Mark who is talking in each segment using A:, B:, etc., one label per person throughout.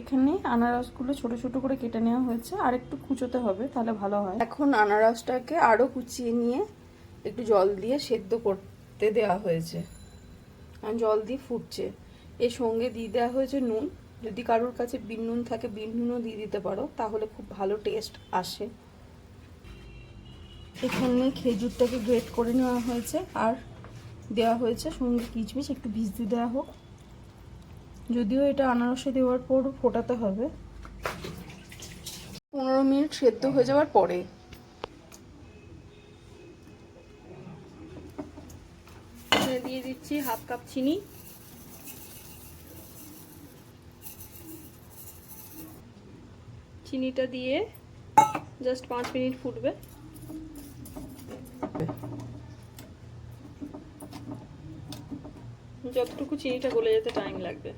A: এখানে আনারসগুলো ছোট ছোট করে কেটে নেওয়া হয়েছে। আর একটু কুচোতে হবে, তাহলে ভালো হয়। এখন আনারসটাকে আরও কুচিয়ে নিয়ে একটু জল দিয়ে সেদ্ধ করতে দেওয়া হয়েছে। জল দিয়ে ফুটছে। এর সঙ্গে দিয়ে দেওয়া হয়েছে নুন। যদি কারোর কাছে বিন নুন থাকে, বিন নুনও দিয়ে দিতে পারো। তাহলে খুব ভালো টেস্ট আসে। এখানে খেজুরটাকে গ্রেট করে নেওয়া হয়েছে। আর দেওয়া হয়েছে সঙ্গে কিচমিচ একটু ভিজতে দেওয়া হোক। যদিও এটা আনারসে দেওয়ার পর ফোটাতে হবে। পনেরো মিনিট সেদ্ধ হয়ে যাওয়ার পরে।
B: দিয়ে দিচ্ছি হাফ কাপ চিনি। চিনিটা দিয়ে জাস্ট পাঁচ মিনিট ফুটবে। যতটুকু চিনিটা গলে যেতে টাইম লাগবে।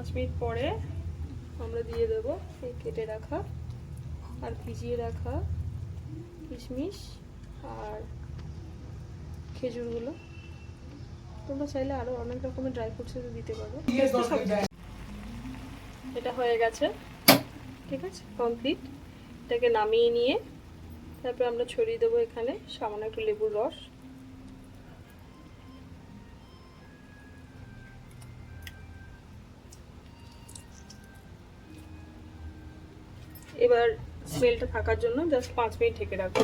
B: পাঁচ মিনিট পরে আমরা দিয়ে দেব এই কেটে রাখা আর ভিজিয়ে রাখা কিশমিশ আর খেজুরগুলো। তোমরা চাইলে আরও অনেক রকমের ড্রাই ফ্রুটস দিতে পারো। এটা হয়ে গেছে, ঠিক আছে? কমপ্লিট এটাকে নামিয়ে নিয়ে তারপরে আমরা ছড়িয়ে দেবো এখানে সামান্য একটু লেবুর রস। এবার স্মেলটা থাকার জন্য জাস্ট পাঁচ মিনিট ঢেকে রাখব।